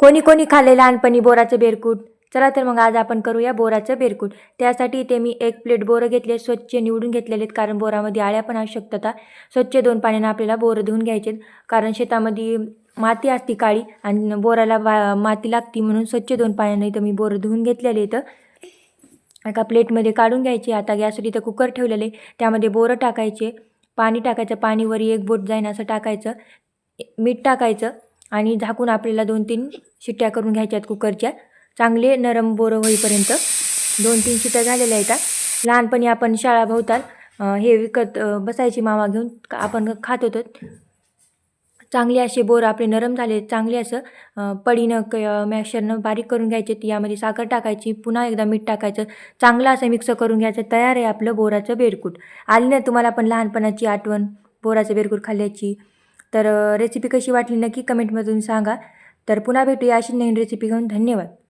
कोणी कोणी खाल्ले लहानपणी बोराचं बेरकूट. चला तर मग आज आपण करूया बोराचं बेरकूट. त्यासाठी इथे मी एक प्लेट बोरं घेतले स्वच्छ निवडून घेतलेले आहेत कारण बोरामध्ये आळ्या पण असू शकतात स्वच्छ दोन पाण्यानं आपल्याला बोरं धुवून घ्यायचे कारण शेतामध्ये माती असती काळी आणि बोराला बा माती लागती म्हणून स्वच्छ दोन पाण्यानं इथं मी बोरं धुवून घेतलेले इथं एका प्लेटमध्ये काढून घ्यायचे आता गॅसवर इथं कुकर ठेवलेले त्यामध्ये बोरं टाकायचे पाणी टाकायचं पाणीवर एक बोट जाईन असं टाकायचं मीठ टाकायचं आणि झाकून आपल्याला दोन तीन शिट्ट्या करून घ्यायच्यात कुकरच्या. चांगले नरम बोरं होईपर्यंत दोन तीन शिट्ट्या झालेल्या आहेत. लहानपणी आपण शाळा भोवताल हे विकत बसायची मामा घेऊन का- आपण खात होतो. चांगले असे बोरं आपले नरम झाले चांगले असं पडीनं क मॅशरनं बारीक करून घ्यायचे यामध्ये साखर टाकायची पुन्हा एकदा मीठ टाकायचं चांगलं असं मिक्स करून घ्यायचं तयार आहे आपलं बोराचं बेरकूट. आली ना तुम्हाला पण लहानपणाची आठवण बोराचं बेरकूट खाल्ल्याची? तर रेसिपी कशी वाटली नक्की कमेंटमधून सांगा. तर पुन्हा भेटूया अशी नवीन रेसिपी घेऊन. धन्यवाद.